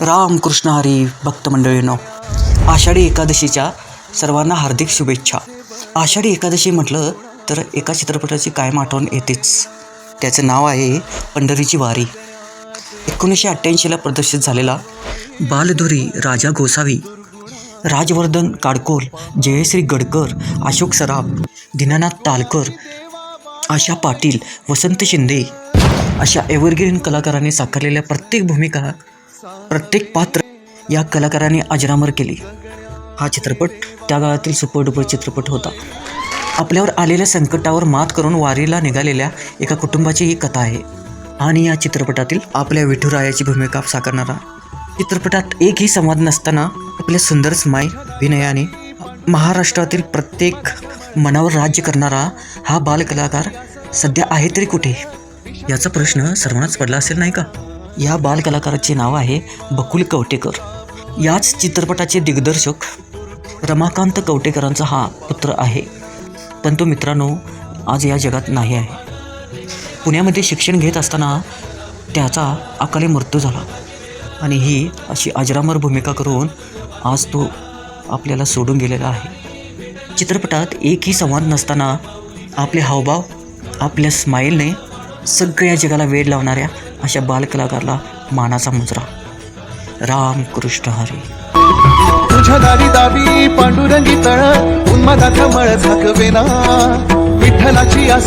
रामकृष्ण हरी भक्त मंडळीनो आषाढी एकादशीच्या सर्वांना हार्दिक शुभेच्छा. आषाढी एकादशी म्हटलं तर एका चित्रपटाची कायम आठवण येतेच. त्याचं नाव आहे पंढरीची वारी. एकोणीसशे अठ्ठ्याऐंशीला प्रदर्शित झालेला बालधुरी राजा गोसावी राजवर्धन काडकोल जयश्री गडकर अशोक सराफ दीनानाथ तालकर आशा पाटील वसंत शिंदे अशा एव्हरग्रीन कलाकारांनी साकारलेल्या प्रत्येक भूमिका प्रत्येक पात्र या कलाकारांनी अजरामर केली. हा चित्रपट त्या काळातील सुपरडुपर चित्रपट होता. आपल्यावर आलेल्या संकटावर मात करून वारीला निघालेल्या एका कुटुंबाची ही कथा आहे. आणि या चित्रपटातील आपल्या विठुरायाची भूमिका साकारणारा चित्रपटात एकही संवाद नसताना आपल्या सुंदर स्माय विनयाने महाराष्ट्रातील प्रत्येक मनावर राज्य करणारा हा बालकलाकार सध्या आहे तरी कुठे? याचा प्रश्न सर्वांनाच पडला असेल नाही का? या बालकलाकाराचे नाव आहे बकुल कवटेकर. याच चित्रपटाचे दिग्दर्शक रमाकांत कवटेकरांचा हा पुत्र आहे. पण तो मित्रांनो आज या जगात नाही आहे. पुण्यामध्ये शिक्षण घेत असताना त्याचा अकाली मृत्यू झाला. आणि ही अशी अजरामर भूमिका करून आज तो आपल्याला सोडून गेलेला आहे. चित्रपटात एकही संवाद नसताना आपले हावभाव आपल्या स्माईलने सगळ्या जगाला वेळ लावणाऱ्या अशा बालकलाकारला मानाचा मुजरा. राम कृष्ण हरी. तुझ्या दारी दावी पांडुरंगी तळ उन्मादाचा मळ झाकवेना विठ्ठलाची आस